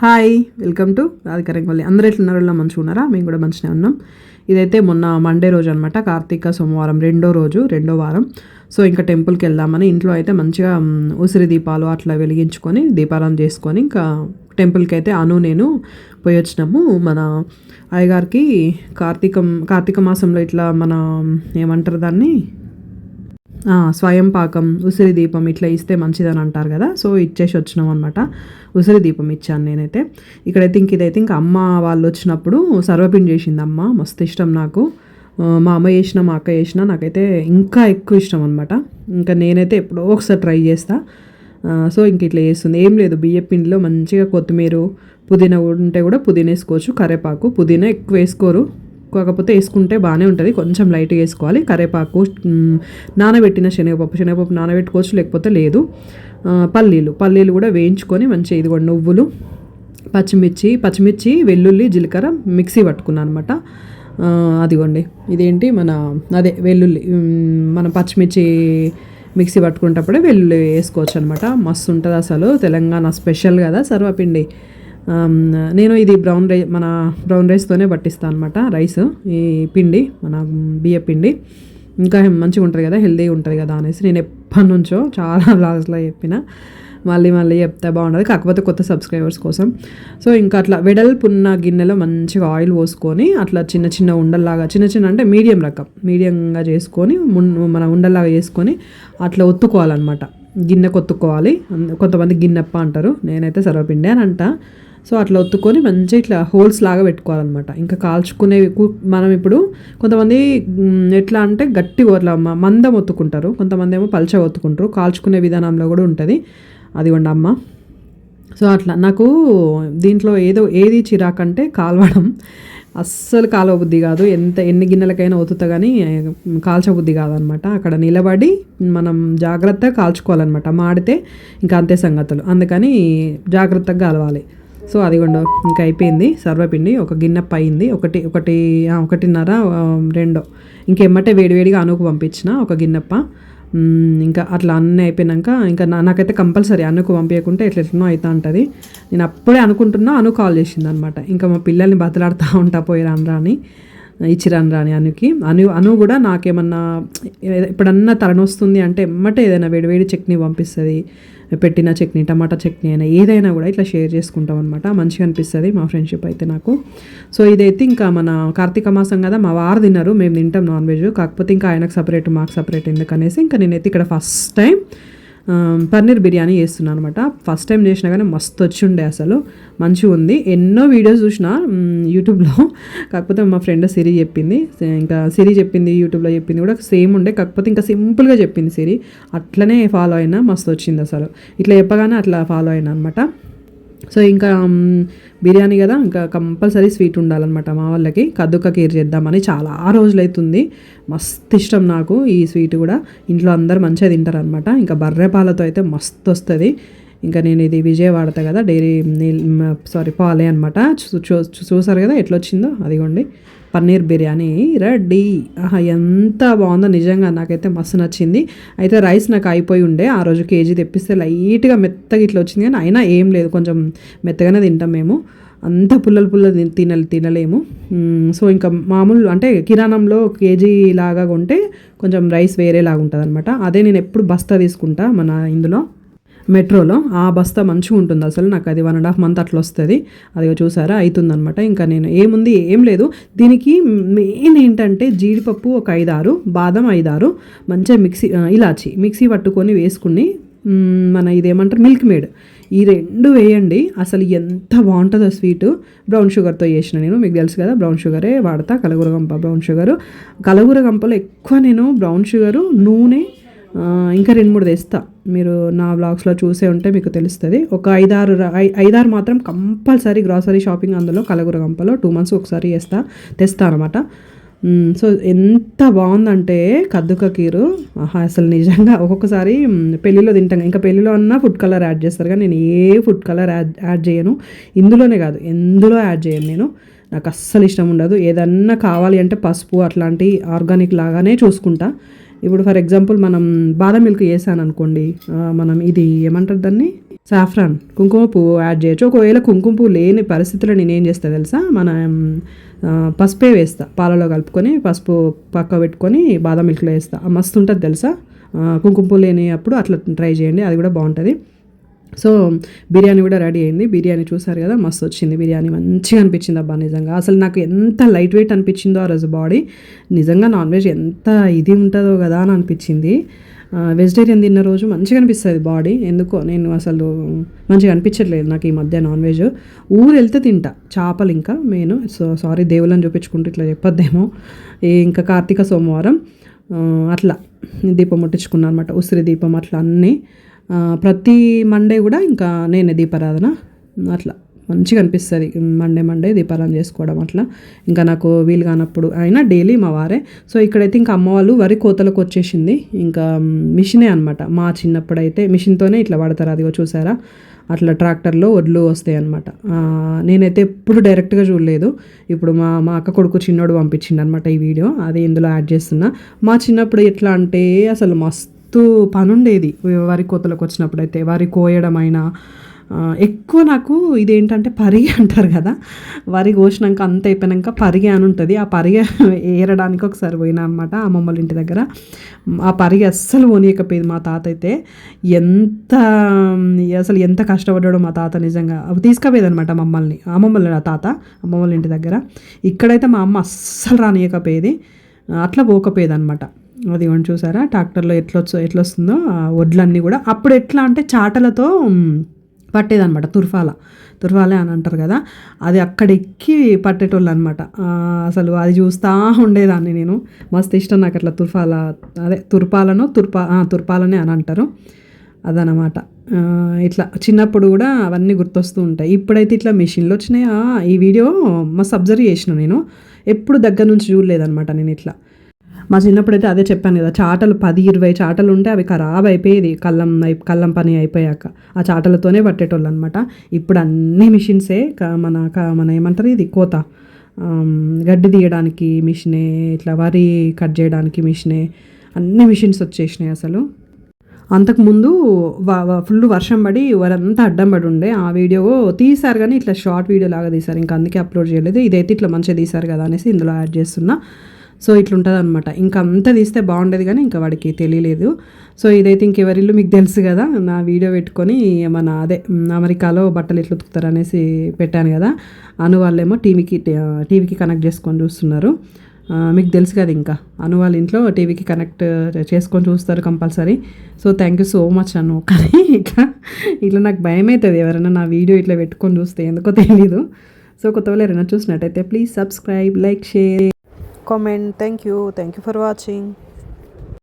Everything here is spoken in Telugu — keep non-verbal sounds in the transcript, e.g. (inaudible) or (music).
Hi welcome to Radhika Rangavalli. అందరూ ఎట్లున్నారో మంచిగా ఉన్నారా? మేము కూడా మంచిగా ఉన్నాం. ఇదైతే మొన్న మండే రోజు అనమాట కార్తీక సోమవారం రెండో రోజు రెండో వారం. సో ఇంకా టెంపుల్కి వెళ్దామని ఇంట్లో అయితే మంచిగా ఉసిరి దీపాలు అట్లా వెలిగించుకొని దీపాలను చేసుకొని ఇంకా టెంపుల్కి అయితే అను నేను పోయి వచ్చినాము. మన అయ్యగారికి కార్తీకం కార్తీక మాసంలో ఇట్లా మన ఏమంటారు దాన్ని? స్వయం పాకం ఉసిరి దీపం ఇట్లా ఇస్తే మంచిదని అంటారు కదా. సో ఇచ్చేసి వచ్చినాం అనమాట ఉసిరి దీపం ఇచ్చాను నేనైతే. ఇక్కడైతే ఇంక ఇదైతే ఇంకా అమ్మ వాళ్ళు వచ్చినప్పుడు సర్వపిండి చేసింది అమ్మ. మస్తు ఇష్టం నాకు. మా అమ్మ చేసిన మా అక్క చేసిన నాకైతే ఇంకా ఎక్కువ ఇష్టం అనమాట ఇంకా నేనైతే ఎప్పుడో ఒకసారి ట్రై చేస్తా. సో ఇంక ఇట్లా చేస్తుంది. ఏం లేదు బియ్య పిండిలో మంచిగా కొత్తిమీర పుదీనా ఉంటే కూడా పుదీనా వేసుకోవచ్చు కరేపాకు పుదీనా ఎక్కువ వేసుకోరు. కాకపోతే వేసుకుంటే బాగానే ఉంటుంది. కొంచెం లైట్గా వేసుకోవాలి. కరేపాకు నానబెట్టిన శనగపప్పు శనగపప్పు నానబెట్టుకోవచ్చు లేకపోతే లేదు. పల్లీలు పల్లీలు కూడా వేయించుకొని మంచిగా ఇదిగోండి నువ్వులు పచ్చిమిర్చి పచ్చిమిర్చి వెల్లుల్లి జీలకర్ర మిక్సీ పట్టుకున్నాను అనమాట అదిగోండి. ఇదేంటి? మన అదే వెల్లుల్లి మన పచ్చిమిర్చి మిక్సీ పట్టుకునేటప్పుడే వెల్లుల్లి వేసుకోవచ్చు అనమాట మస్తు ఉంటుంది అసలు. తెలంగాణ స్పెషల్ కదా సర్వపిండి. నేను ఇది బ్రౌన్ రైస్ మన బ్రౌన్ రైస్తోనే పట్టిస్తాను అనమాట రైస్. ఈ పిండి మన బియ్య పిండి. ఇంకా మంచిగా ఉంటుంది కదా హెల్దీ ఉంటుంది కదా అనేసి నేను ఎప్పటి నుంచో చాలా (laughs) బ్లాగ్స్లో చెప్పిన. మళ్ళీ మళ్ళీ చెప్తే బాగుండదు కాకపోతే కొత్త సబ్స్క్రైబర్స్ కోసం. సో ఇంకా అట్లా వెడల్పున్న గిన్నెలో మంచిగా ఆయిల్ పోసుకొని అట్లా చిన్న చిన్న ఉండల్లాగా చిన్న చిన్న అంటే మీడియం రకం మీడియంగా చేసుకొని మన ఉండల్లాగా చేసుకొని అట్లా ఒత్తుకోవాలన్నమాట. గిన్నె కొత్తుకోవాలి కొంతమంది గిన్నెప్ప అంటారు నేనైతే సర్వపిండి అని అంట. సో అట్లా ఒత్తుకొని మంచిగా ఇట్లా హోల్స్ లాగా పెట్టుకోవాలన్నమాట. ఇంకా కాల్చుకునేవి కు- మనం ఇప్పుడు కొంతమంది ఎట్లా అంటే గట్టిగా అట్లా మందం ఒత్తుకుంటారు. కొంతమంది ఏమో పల్చగా ఒత్తుకుంటారు. కాల్చుకునే విధానంలో కూడా ఉంటుంది. అది అమ్మ. సో అట్లా నాకు దీంట్లో ఏదో ఏది చిరాకంటే కాలవడం. అస్సలు కాలువ బుద్ధి కాదు. ఎంత ఎన్ని గిన్నెలకైనా ఒత్తుతా కానీ కాల్చబుద్ధి కాదనమాట అక్కడ నిలబడి మనం జాగ్రత్తగా కాల్చుకోవాలన్నమాట. మాడితే ఇంకా అంతే సంగతులు. అందుకని జాగ్రత్తగా కాలవాలి. సో అది కూడా ఇంకా అయిపోయింది. సర్వపిండి ఒక గిన్నె అయింది ఒకటి ఒకటి ఒకటిన్నర రెండో. ఇంకెమ్మటే వేడివేడిగా అనుకు పంపించిన ఒక గిన్నెప్ప. ఇంకా అట్లా అన్నీ అయిపోయినాక ఇంకా నా- నాకైతే కంపల్సరీ అనుకు పంపించకుంటే ఎట్లా ఎట్లనో అవుతా ఉంటుంది. నేను అప్పుడే అనుకుంటున్నా అను కాల్ చేసింది అనమాట ఇంకా మా పిల్లల్ని బతలాడుతూ ఉంటా పోయిరాను రాని ఇచ్చిరాను రాని అనుకి. అను అను కూడా నాకేమన్నా ఎప్పుడన్నా తలనొస్తుంది అంటే ఎమ్మటే ఏదైనా వేడివేడి చట్నీ పంపిస్తుంది. పెట్టిన చట్నీ టమాటా చట్నీ అయినా ఏదైనా కూడా ఇట్లా షేర్ చేసుకుంటాం అనమాట మంచిగా అనిపిస్తుంది మా ఫ్రెండ్షిప్ అయితే నాకు. సో ఇదైతే ఇంకా మన కార్తీక మాసం కదా మా వారు తిన్నారు మేము తింటాం నాన్ వెజ్. కాకపోతే ఇంకా ఆయనకు సపరేట్ మాకు సపరేట్ ఎందుకనేసి ఇంకా నేనైతే ఇక్కడ ఫస్ట్ టైం పన్నీర్ బిర్యానీ చేస్తున్నాను అనమాట ఫస్ట్ టైం చేసినా కానీ మస్తు వచ్చి ఉండే అసలు. మంచిగా ఉంది. ఎన్నో వీడియోస్ చూసిన యూట్యూబ్లో కాకపోతే మా ఫ్రెండ్ సిరి చెప్పింది. ఇంకా సిరి చెప్పింది యూట్యూబ్లో చెప్పింది కూడా సేమ్ ఉండే. కాకపోతే ఇంకా సింపుల్గా చెప్పింది సిరి. అట్లనే ఫాలో అయినా మస్తు వచ్చింది అసలు. ఇట్లా చెప్పగానే అట్లా ఫాలో అయినా అనమాట సో ఇంకా బిర్యానీ కదా ఇంకా కంపల్సరీ స్వీట్ ఉండాలన్నమాట మా వాళ్ళకి. కద్దుక కీర్ చేద్దామని చాలా రోజులైతుంది. మస్తు ఇష్టం నాకు ఈ స్వీట్ కూడా. ఇంట్లో అందరు మంచిగా తింటారు అనమాట ఇంకా బర్రె పాలతో అయితే మస్తు వస్తుంది. ఇంకా నేను ఇది విజయవాడతా కదా డైరీ సారీ పాలే అనమాట చూసారు కదా ఎట్లొచ్చిందో? అదిగోండి. పన్నీర్ బిర్యానీ రెడీ. ఆహా ఎంత బాగుందో నిజంగా నాకైతే మస్తు నచ్చింది. అయితే రైస్ నాకు అయిపోయి ఉండే ఆ రోజు కేజీ తెప్పిస్తే లైట్గా మెత్తగా ఇట్లా వచ్చింది కానీ అయినా ఏం లేదు కొంచెం మెత్తగానే తింటాం మేము. అంత పుల్లలు పుల్లలు తినలే తినలేము. సో ఇంకా మామూలు అంటే కిరాణంలో కేజీ లాగా కొంటే కొంచెం రైస్ వేరేలాగా ఉంటుంది అనమాట అదే నేను ఎప్పుడు బస్తా తీసుకుంటా మన ఇందులో. మెట్రోలో. ఆ బస్తా మంచిగా ఉంటుంది అసలు. నాకు అది వన్ అండ్ హాఫ్ మంత్ అట్లా వస్తుంది. అది చూసారా? అవుతుందనమాట ఇంకా నేను ఏముంది? ఏం లేదు. దీనికి మెయిన్ ఏంటంటే జీడిపప్పు ఒక ఐదారు బాదం ఐదారు మంచిగా మిక్సీ ఇలాచి మిక్సీ పట్టుకొని వేసుకుని మన ఇదేమంటారు? Milkmaid. ఈ రెండు వేయండి. అసలు ఎంత బాగుంటుందో స్వీట్. బ్రౌన్ షుగర్తో చేసిన నేను. మీకు తెలుసు కదా బ్రౌన్ షుగరే వాడతా. Kalagooragampa brown sugar. కలగూరగంపలో ఎక్కువ నేను బ్రౌన్ షుగరు నూనె ఇంకా రెండు మూడు తెస్తా. మీరు నా బ్లాగ్స్లో చూసే ఉంటే మీకు తెలుస్తుంది. ఒక ఐదారు ఐ- ఐదారు మాత్రం కంపల్సరీ గ్రాసరీ షాపింగ్ అందులో కలగురగంపలో టూ మంత్స్ ఒకసారి చేస్తా. తెస్తా అనమాట సో ఎంత బాగుందంటే కద్దుక కీరు. ఆహా అసలు నిజంగా ఒక్కొక్కసారి పెళ్ళిలో తింటాం. ఇంకా పెళ్ళిలో అన్నా ఫుడ్ కలర్ యాడ్ చేస్తారు. కానీ నేను ఏ ఫుడ్ కలర్ యాడ్ యాడ్ చేయను. ఇందులోనే కాదు ఎందులో యాడ్ చేయను నేను. నాకు అస్సలు ఇష్టం ఉండదు. ఏదన్నా కావాలి అంటే పసుపు అట్లాంటి ఆర్గానిక్ లాగానే చూసుకుంటా. ఇప్పుడు ఫర్ ఎగ్జాంపుల్ మనం బాదం మిల్క్ వేసాను అనుకోండి మనం ఇది ఏమంటారు దాన్ని? సాఫ్రాన్ కుంకుమ పువ్వు యాడ్ చేయొచ్చు. ఒకవేళ కుంకుమ పువ్వు లేని పరిస్థితుల్లో నేను ఏం చేస్తా తెలుసా? మన పసుపే వేస్తా. పాలలో కలుపుకొని పసుపు పక్క పెట్టుకొని బాదం మిల్క్లో వేస్తా. మస్తు ఉంటుంది తెలుసా? కుంకుమ పువ్వు లేని అప్పుడు అట్లా ట్రై చేయండి అది కూడా బాగుంటుంది. సో బిర్యానీ కూడా రెడీ అయింది. బిర్యానీ చూసారు కదా మస్తు వచ్చింది బిర్యానీ. మంచిగా అనిపించింది అబ్బా నిజంగా. అసలు నాకు ఎంత లైట్ వెయిట్ అనిపించిందో ఆ రోజు బాడీ. నిజంగా నాన్ వెజ్ ఎంత ఇది ఉంటుందో కదా అని అనిపించింది. వెజిటేరియన్ తిన్న రోజు మంచిగా అనిపిస్తుంది బాడీ. ఎందుకో నేను అసలు మంచిగా అనిపించట్లేదు నాకు ఈ మధ్య నాన్ వెజ్. ఊరు వెళ్తే తింటా చేపలు ఇంకా మెయిన్. సో సారీ దేవుళ్ళని చూపించుకుంటూ ఇట్లా చెప్పొద్దేమో. ఇంకా కార్తీక సోమవారం. అట్లా దీపం ముట్టించుకున్నాను అనమాట ఉసిరి దీపం అట్లా అన్నీ. ప్రతి మండే కూడా ఇంకా నేనే దీపారాధన అట్లా. మంచిగా అనిపిస్తుంది. మండే మండే దీపారాధన చేసుకోవడం అట్లా. ఇంకా నాకు వీలు కానప్పుడు అయినా డైలీ మా వారే. సో ఇక్కడైతే ఇంకా అమ్మ వాళ్ళు వరి కోతలకు వచ్చేసింది. ఇంకా మిషనే అనమాట మా చిన్నప్పుడైతే మిషన్తోనే ఇట్లా పడతారు అదిగో చూసారా? అట్లా ట్రాక్టర్లో వడ్లు వస్తాయి అనమాట నేనైతే ఎప్పుడు డైరెక్ట్గా చూడలేదు. ఇప్పుడు మా మా అక్క కొడుకు చిన్నోడు పంపించిండు అనమాట ఈ వీడియో. అది ఇందులో యాడ్ చేస్తున్నా. మా చిన్నప్పుడు ఎట్లా అంటే అసలు మస్తు పని ఉండేది వరి కోతలకు వచ్చినప్పుడైతే వరి కోయడమైనా ఎక్కువ నాకు ఇదేంటంటే పరిగె అంటారు కదా వరి కోసినాక అంత అయిపోయినాక పరిగె అని ఉంటుంది. ఆ పరిగె ఏరడానికి ఒకసారి పోయినా అనమాట అమ్మమ్మ వాళ్ళ ఇంటి దగ్గర. ఆ పరిగి అస్సలు పోనీయకపోయేది మా తాత అయితే. ఎంత అసలు ఎంత కష్టపడ్డాడో మా తాత నిజంగా. అవి తీసుకుపోయేది అనమాట మమ్మల్ని అమ్మమ్మలు ఆ తాత అమ్మమ్మ వాళ్ళ ఇంటి దగ్గర. ఇక్కడైతే మా అమ్మ అస్సలు రానియకపోయేది. అట్లా పోకపోయేది అనమాట అది ఇవ్వండి చూసారా? ట్రాక్టర్లో ఎట్లా వచ్చో ఎట్లా వస్తుందో ఆ వడ్లన్నీ కూడా అప్పుడు ఎట్లా అంటే చాటలతో పట్టేదనమాట తుర్ఫాల. తుర్ఫాలే అని అంటారు కదా అది అక్కడ ఎక్కి పట్టేటోళ్ళు అనమాట అసలు అది చూస్తూ ఉండేదాన్ని నేను. మస్తు ఇష్టం నాకు అట్లా తుర్ఫాల అదే తుర్పాలను తుర్పా తుర్పాలనే అని అంటారు. అదనమాట ఇట్లా చిన్నప్పుడు కూడా అవన్నీ గుర్తొస్తూ ఉంటాయి. ఇప్పుడైతే ఇట్లా మెషిన్లు వచ్చినాయా? ఈ వీడియో మస్తు అబ్జర్వ్ చేసిన నేను. ఎప్పుడు దగ్గర నుంచి చూడలేదనమాట నేను ఇట్లా. మా చిన్నప్పుడైతే అదే చెప్పాను కదా చాటలు పది ఇరవై చాటలు ఉంటే అవి ఖరాబ్ అయిపోయేది కళ్ళం అయి- కళ్ళం పని అయిపోయాక. ఆ చాటలతోనే పట్టేటోళ్ళు అనమాట ఇప్పుడు అన్ని మిషన్సే క- మన క- మన ఏమంటారు ఇది కోత. గడ్డి తీయడానికి మిషనే ఇట్లా వరి కట్ చేయడానికి మిషనే అన్ని మిషన్స్ వచ్చేసినాయి అసలు. అంతకుముందు ఫుల్ వర్షం పడి వారంతా అడ్డం పడి ఉండే. ఆ వీడియో తీశారు కానీ ఇట్లా షార్ట్ వీడియో లాగా తీశారు. ఇంకా అందుకే అప్లోడ్ చేయలేదు. ఇదైతే ఇట్లా మంచిగా తీశారు కదా అనేసి ఇందులో యాడ్ చేస్తున్నా. సో ఇట్లుంటుంది అనమాట ఇంకా అంతా తీస్తే బాగుండేది కానీ ఇంకా వాడికి తెలియలేదు. సో ఇదైతే ఇంకెవరిల్లు మీకు తెలుసు కదా నా వీడియో పెట్టుకొని మన అదే అమెరికాలో బట్టలు ఎట్లు ఉతుకుతారు అనేసి పెట్టాను కదా అను వాళ్ళేమో టీవీకి టీవీకి కనెక్ట్ చేసుకొని చూస్తున్నారు. మీకు తెలుసు కదా ఇంకా అను వాళ్ళ ఇంట్లో టీవీకి కనెక్ట్ చేసుకొని చూస్తారు compulsory. So thank you so much అను కానీ ఇట్లా ఇట్లా నాకు భయం అవుతుంది ఎవరైనా నా వీడియో ఇట్లా పెట్టుకొని చూస్తే ఎందుకో తెలీదు. సో కొత్త వాళ్ళు ఎవరైనా చూసినట్టయితే please subscribe like share. Comment thank you thank you for watching